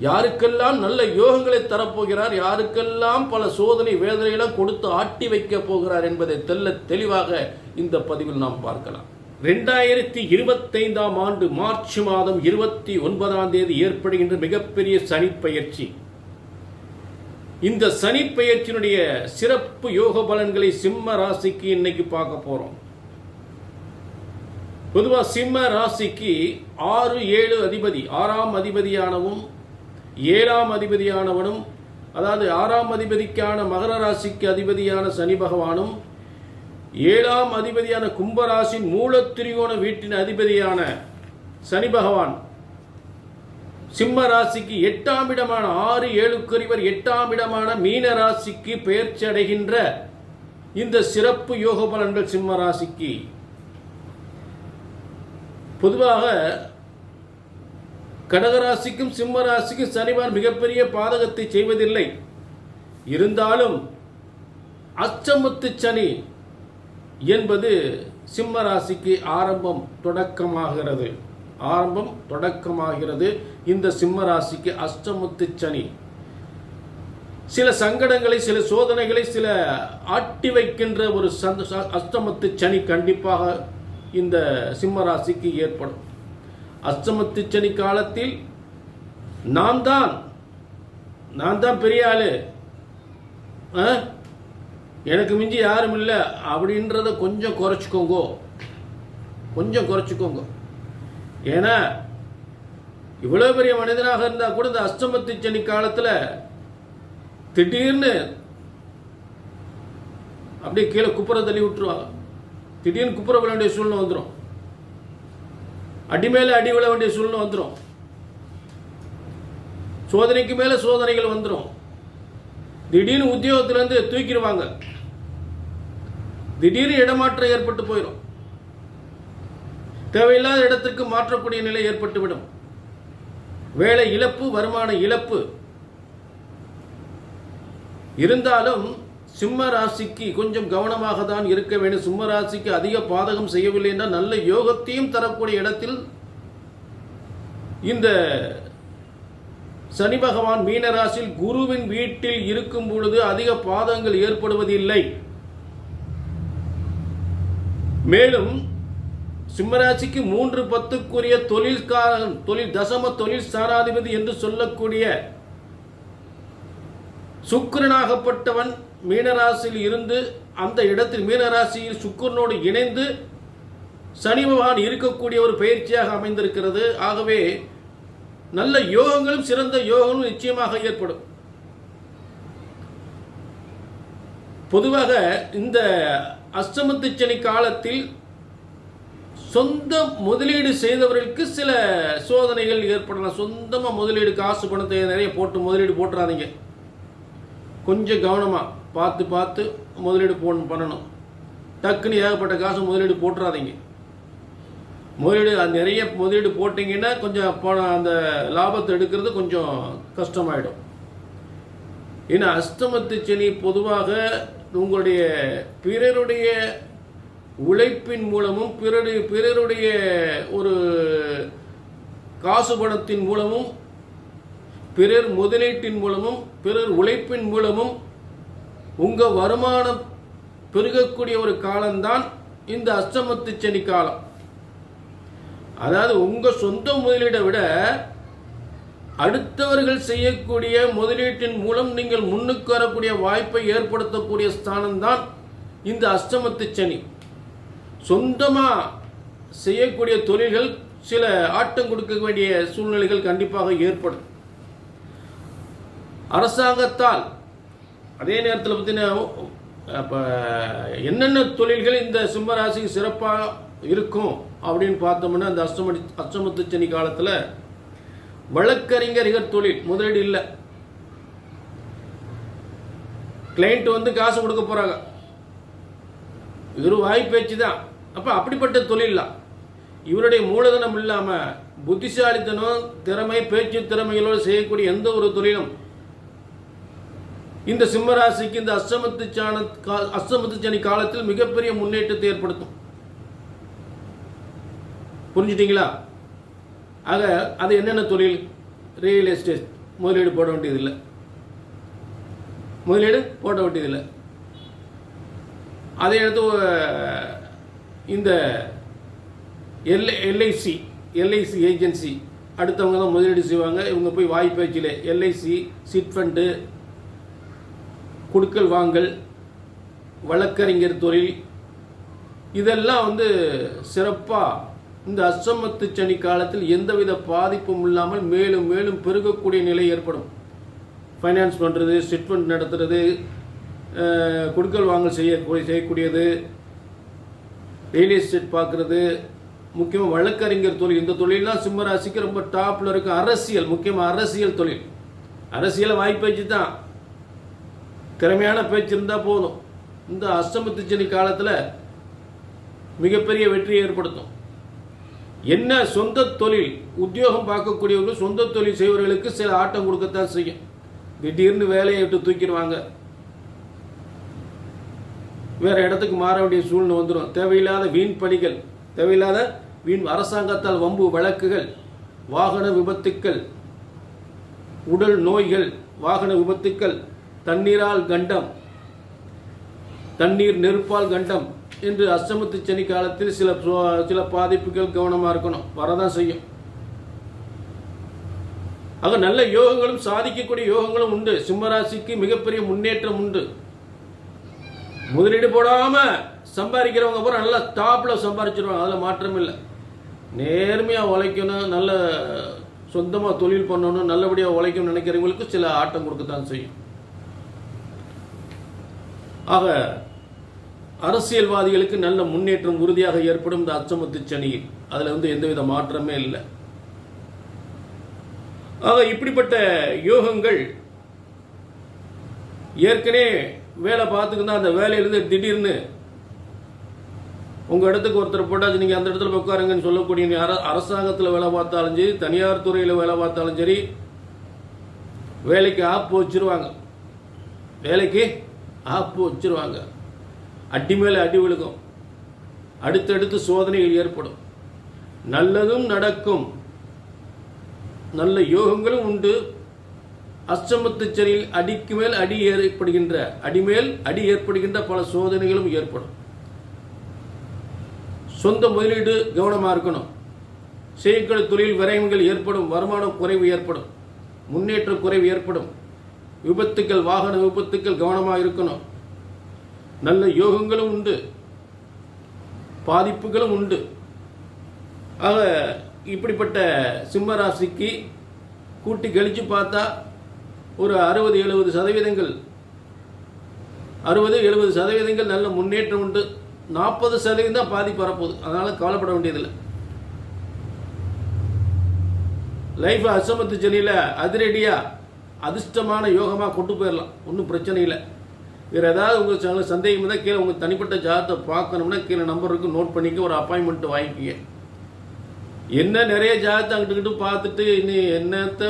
யாருக்கெல்லாம் நல்ல யோகங்களை தரப்போகிறார் யாருக்கெல்லாம் பல சோதனை வேதனைகளை கொடுத்து ஆட்டி வைக்க போகிறார் என்பதை தெல்ல தெளிவாக இந்த பதிவில் நாம் பார்க்கலாம். ரெண்டாயிரத்தி இருபத்தைந்தாம் ஆண்டு மார்ச் மாதம் இருபத்தி ஒன்பதாம் தேதி ஏற்படுகின்ற மிகப்பெரிய சனி பயிற்சி இந்த சனி பயிற்சியினுடைய சிறப்பு யோக பலன்களை சிம்ம ராசிக்கு இன்னைக்கு பார்க்க போறோம். பொதுவாக சிம்ம ராசிக்கு ஆறு ஏழு அதிபதி ஆறாம் அதிபதியானவும் ஏழாம் அதிபதியானவனும் அதாவது ஆறாம் அதிபதிக்கான மகர ராசிக்கு அதிபதியான சனி பகவானும் ஏழாம் அதிபதியான கும்பராசின் மூலத்திரிகோண வீட்டின் அதிபதியான சனி பகவான். சிம்ம ராசிக்கு எட்டாம் இடமான ஆறு ஏழுக்குரிவர் எட்டாம் இடமான மீன ராசிக்கு பெயர்ச்சி அடைகின்ற இந்த சிறப்பு யோக பலன்கள் சிம்ம ராசிக்கு. பொதுவாக கடகராசிக்கும் சிம்ம ராசிக்கும் சனிவான் மிகப்பெரிய பாதகத்தை செய்வதில்லை. இருந்தாலும் அச்சமுத்து சனி என்பது சிம்ம ராசிக்கு ஆரம்பம் தொடக்கமாகிறது. ஆரம்பம் தொடக்கமாகிறது. இந்த சிம்ம ராசிக்கு அஷ்டமுத்து சனி. சில சங்கடங்களை சில சோதனைகளை சில ஆட்டி வைக்கின்ற ஒரு சந்த அஷ்டமத்து சனி கண்டிப்பாக இந்த சிம்ம ராசிக்கு ஏற்படும். அஷ்டமத்து சனி காலத்தில் நான் தான் நான் தான் பெரிய ஆளு. ஆ? எனக்கு மிஞ்சி யாரும் இல்லை. அப்படின்றத கொஞ்சம் குறைச்சிக்கோங்க. கொஞ்சம் குறைச்சிக்கோங்க. ஏன்னா இவ்வளோ பெரிய மனிதனாக இருந்தால் கூட இந்த அஷ்டமத்து சனி காலத்தில் திடீர்னு அப்படியே கீழே குப்புற தள்ளி விட்டுருவாங்க. திடீர்னு குப்புற விழ வேண்டிய சூழ்நிலை வந்துடும் அடி மேலே அடி விழ வேண்டிய சூழ்நிலை வந்துடும் சோதனைக்கு மேலே சோதனைகள் வந்துடும் திடீர்னு உத்தியோகத்திலேருந்து தூக்கிடுவாங்க. திடீர்னு இடமாற்றம் ஏற்பட்டு போயிடும் தேவையில்லாத இடத்திற்கு மாற்றக்கூடிய நிலை ஏற்பட்டுவிடும். வேலை இழப்பு வருமான இழப்பு. இருந்தாலும் சிம்ம ராசிக்கு கொஞ்சம் கவனமாக தான் இருக்க வேண்டும். சிம்ம ராசிக்கு அதிக பாதகம் செய்யவில்லை என்றால் நல்ல யோகத்தையும் தரக்கூடிய இடத்தில் இந்த சனி பகவான் மீனராசியில் குருவின் வீட்டில் இருக்கும் பொழுது அதிக பாதங்கள் ஏற்படுவதில்லை. மேலும் சிம்மராசிக்கு மூன்று பத்துக்குரிய தொழில்காரன் தொழில் தசம தொழில் ஸ்தானாதிபதி என்று சொல்லக்கூடிய சுக்கிரனாகப்பட்டவன் மீனராசியில் இருந்து அந்த இடத்தில் மீனராசியில் சுக்கரனோடு இணைந்து சனி பகவான் இருக்கக்கூடிய ஒரு பயிற்சியாக அமைந்திருக்கிறது. ஆகவே நல்ல யோகங்களும் சிறந்த யோகங்களும் நிச்சயமாக ஏற்படும். பொதுவாக இந்த அஷ்டமத்து சனி காலத்தில் சொந்த முதலீடு செய்தவர்களுக்கு சில சோதனைகள் ஏற்படலாம். சொந்தமாக முதலீடு காசு பணத்தை நிறைய போட்டு முதலீடு போட்டுறாதீங்க. கொஞ்சம் கவனமாக பார்த்து பார்த்து முதலீடு போ பண்ணணும். டக்குன்னு ஏகப்பட்ட காசு முதலீடு போட்டுறாதீங்க. முதலீடு அது நிறைய முதலீடு போட்டிங்கன்னா கொஞ்சம் பணம் அந்த லாபத்தை எடுக்கிறது கொஞ்சம் கஷ்டமாயிடும். ஏன்னா அஸ்தமத்து சனி பொதுவாக உங்களுடைய பிறருடைய உழைப்பின் மூலமும் பிறருடைய பிறருடைய ஒரு காசு பணத்தின் மூலமும் பிறர் முதலீட்டின் மூலமும் பிறர் உழைப்பின் மூலமும் உங்கள் வருமானம் பெருகக்கூடிய ஒரு காலம்தான் இந்த அஷ்டமத்து சனி காலம். அதாவது உங்கள் சொந்த முதலீடை விட அடுத்தவர்கள் செய்யக்கூடிய முதலீட்டின் மூலம் நீங்கள் முன்னுக்கு வரக்கூடிய வாய்ப்பை ஏற்படுத்தக்கூடிய ஸ்தானம்தான் இந்த அஷ்டமத்து சனி. சொந்தமாக செய்யக்கூடிய தொழில்கள் சில ஆட்டம் கொடுக்க வேண்டிய சூழ்நிலைகள் கண்டிப்பாக ஏற்படும். அரசாங்கத்தால் அதே நேரத்தில் பார்த்தீங்கன்னா இப்போ என்னென்ன தொழில்கள் இந்த சிம்மராசிக்கு சிறப்பாக இருக்கும் அப்படின்னு பார்த்தோம்னா அந்த அஷ்டமடி அஷ்டமத்து சனி காலத்தில் வழக்கறிஞர்கள் தொழில் முதலீடு இல்லை. கிளைண்ட் வந்து காசு கொடுக்க போகிறாங்க இவர் வாய் பேச்சு தான். அப்போ அப்படிப்பட்ட தொழில்லாம் இவருடைய மூலதனம் இல்லாமல் புத்திசாலித்தனம் திறமை பேச்சு திறமைகளோடு செய்யக்கூடிய எந்த ஒரு தொழிலும் இந்த சிம்மராசிக்கு இந்த அஸ்தமத்து சாண அஸ்தமத்து சனி காலத்தில் மிகப்பெரிய முன்னேற்றத்தை ஏற்படுத்தும். புரிஞ்சுட்டீங்களா? ஆக அது என்னென்ன தொழில்? ரியல் எஸ்டேட் முதலீடு போட வேண்டியதில்லை. முதலீடு போட வேண்டியதில்லை. அதே அடுத்து இந்த எல்ஐ எல்ஐசி எல்ஐசி ஏஜென்சி. அடுத்தவங்க தான் முதலீடு செய்வாங்க. இவங்க போய் வாய்ப்பேச்சில் எல்ஐசி சிட் ஃபண்டு குடுக்கல் வாங்கல் வழக்கறிஞர் தொழில் இதெல்லாம் வந்து சிறப்பாக இந்த அஷ்டமத்து சனி காலத்தில் எந்தவித பாதிப்பும் இல்லாமல் மேலும் மேலும் பெருகக்கூடிய நிலை ஏற்படும். ஃபைனான்ஸ் பண்ணுறது ஸ்டிட்மெண்ட் நடத்துறது அஹ், குடுக்கல் வாங்கல் செய்ய செய்யக்கூடியது ரியல் எஸ்டேட் பார்க்குறது முக்கியமாக வழக்கறிஞர் தொழில். இந்த தொழிலெலாம் சிம்மராசிக்கு ரொம்ப டாப்பில் இருக்கும் அரசியல் முக்கியமாக அரசியல் தொழில். அரசியலை வாய்ப்பேச்சு தான் திறமையான பேச்சு இருந்தால் போதும். இந்த அஷ்டமத்து சனி காலத்தில் மிகப்பெரிய வெற்றியை ஏற்படுத்தும். என்ன சொந்த தொழில் உத்தியோகம் பார்க்கக்கூடியவர்கள் சொந்த தொழில் செய்வர்களுக்கு சில ஆட்டம் கொடுக்கத்தான் செய்யும். திடீர்னு வேலையை விட்டு தூக்கிடுவாங்க. வேற இடத்துக்கு மாற வேண்டிய சூழ்நிலை வந்துடும் தேவையில்லாத வீண் பணிகள் தேவையில்லாத வீண் அரசாங்கத்தால் வம்பு வழக்குகள் வாகன விபத்துக்கள் உடல் நோய்கள் வாகன விபத்துக்கள் தண்ணீரால் கண்டம் தண்ணீர் நெருப்பால் கண்டம் என்று அஷ்டமத்து சனி காலத்தில் சில சில பாதிப்புகள் கவனமாக இருக்கணும். வரதான் செய்யும். ஆக நல்ல யோகங்களும் சாதிக்கக்கூடிய யோகங்களும் உண்டு. சிம்மராசிக்கு மிகப்பெரிய முன்னேற்றம் உண்டு. முதலீடு போடாம சம்பாதிக்கிறவங்க பூரா நல்லா டாப்ல சம்பாதிச்சிருவாங்க. அதில் மாற்றம் இல்லை. நேர்மையாக உழைக்கணும் நல்ல சொந்தமாக தொழில் பண்ணணும் நல்லபடியாக உழைக்கணும்னு நினைக்கிறவங்களுக்கு சில ஆட்டம் கொடுக்கத்தான் செய்யும். ஆக அரசியல்வாதிகளுக்கு நல்ல முன்னேற்றம் உறுதியாக ஏற்படும் இந்த அச்சமத்து சனியில் அதில் வந்து எந்தவித மாற்றமே இல்லை. ஆக இப்படிப்பட்ட யோகங்கள் ஏற்கனவே வேலை பார்த்துக்கிட்டு அந்த வேலையிலிருந்து திடீர்னு உங்கள் இடத்துக்கு ஒருத்தர் போட்டாச்சு நீங்கள் அந்த இடத்துல உட்காருங்கன்னு சொல்லக்கூடிய நீ அர அரசாங்கத்தில் வேலை பார்த்தாலும் சரி தனியார் துறையில் வேலை பார்த்தாலும் சரி வேலைக்கு ஆப் வச்சிருவாங்க. வேலைக்கு ஆப்பு வச்சிருவாங்க. அடி மேலே அடி விழுகும். அடுத்தடுத்து சோதனைகள் ஏற்படும். நல்லதும் நடக்கும். நல்ல யோகங்களும் உண்டு. அஷ்டமத்து சரியில் அடிக்கு மேல் அடி ஏற்படுகின்ற அடிமேல் அடி ஏற்படுகின்ற பல சோதனைகளும் ஏற்படும். சொந்த முதலீடு கவனமாக இருக்கணும். செய்யக்கூடிய தொழில் விரயங்கள் ஏற்படும். வருமான குறைவு ஏற்படும். முன்னேற்ற குறைவு ஏற்படும். விபத்துக்கள் வாகன விபத்துக்கள் கவனமாக இருக்கணும் நல்ல யோகங்களும் உண்டு. பாதிப்புகளும் உண்டு. ஆக இப்படிப்பட்ட சிம்ம ராசிக்கு கூட்டி கழித்து பார்த்தா ஒரு அறுபது எழுபது சதவீதங்கள் அறுபது எழுபது சதவீதங்கள் நல்ல முன்னேற்றம் உண்டு. நாற்பது சதவீதம் தான் பாதிப்பு வரப்போகுது. அதனால் கவலைப்பட வேண்டியதில்லை. லைஃப் அசமத்து செல்லியில் அதிரடியாக அதிர்ஷ்டமான யோகமாக கொண்டு போயிடலாம் ஒன்றும் பிரச்சனை இல்லை. வேறு ஏதாவது உங்கள் சந்தேகம் இருந்தால் கீழே உங்கள் தனிப்பட்ட ஜாதத்தை பார்க்கணும்னா கீழே நம்பர் இருக்கு நோட் பண்ணிக்க ஒரு அப்பாயின்மெண்ட் வாங்கிக்கிங்க. என்ன நிறைய ஜாதத்தை அங்கிட்டு பார்த்துட்டு இனி என்னத்தை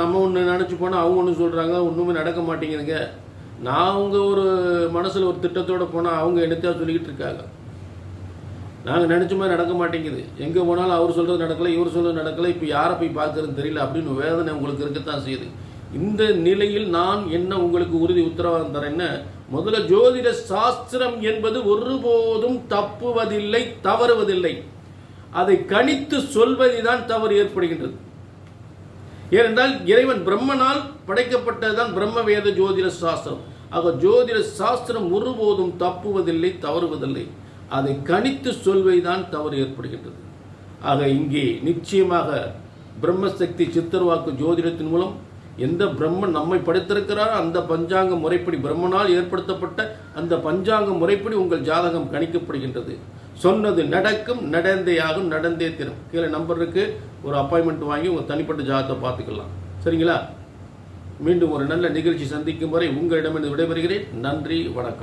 நம்ம ஒன்று நினச்சி போனால் அவங்க ஒன்று சொல்கிறாங்க ஒன்றுமே நடக்க மாட்டேங்குதுங்க. நான் அவங்க ஒரு மனசில் ஒரு திட்டத்தோடு போனால் அவங்க என்னத்தையா சொல்லிக்கிட்டு இருக்காங்க. நாங்கள் நினச்ச மாதிரி நடக்க மாட்டேங்குது. எங்கே போனாலும் அவர் சொல்கிறது நடக்கலை இவர் சொல்கிறது நடக்கலை இப்போ யாரை போய் பார்க்குறது தெரியல அப்படின்னு வேதனை உங்களுக்கு இருக்கத்தான் செய்யுது. இந்த நிலையில் நான் என்ன உங்களுக்கு உறுதி உத்தரவாதம் தரேன்னு முதல்ல ஜோதிட சாஸ்திரம் என்பது ஒருபோதும் தப்புவதில்லை தவறுவதில்லை. அதை கணித்து சொல்வதுதான் தவறு ஏற்படுகின்றது. ஏனென்றால் இறைவன் பிரம்மனால் படைக்கப்பட்டதுதான் பிரம்ம வேத ஜோதிட சாஸ்திரம். ஆக ஜோதிட சாஸ்திரம் ஒருபோதும் தப்புவதில்லை தவறுவதில்லை. அதை கணித்து சொல்வதுதான் தவறு ஏற்படுகின்றது. ஆக இங்கே நிச்சயமாக பிரம்மசக்தி சித்தர்வாக்கு ஜோதிடத்தின் மூலம் எந்த பிரம்மன் நம்மை படைத்திருக்கிறாரோ அந்த பஞ்சாங்க முறைப்படி பிரம்மனால் ஏற்படுத்தப்பட்ட அந்த பஞ்சாங்க முறைப்படி உங்கள் ஜாதகம் கணிக்கப்படுகின்றது. சொன்னது நடக்கும் நடந்தேயாகும் நடந்தே தீரும். கீழே நம்பருக்கு ஒரு அப்பாயின்மெண்ட் வாங்கி உங்கள் தனிப்பட்ட ஜாதகத்தை பார்த்துக்கலாம். சரிங்களா? மீண்டும் ஒரு நல்ல நிகழ்ச்சி சந்திக்கும் வரை உங்களிடமிருந்து விடைபெறுகிறேன். நன்றி வணக்கம்.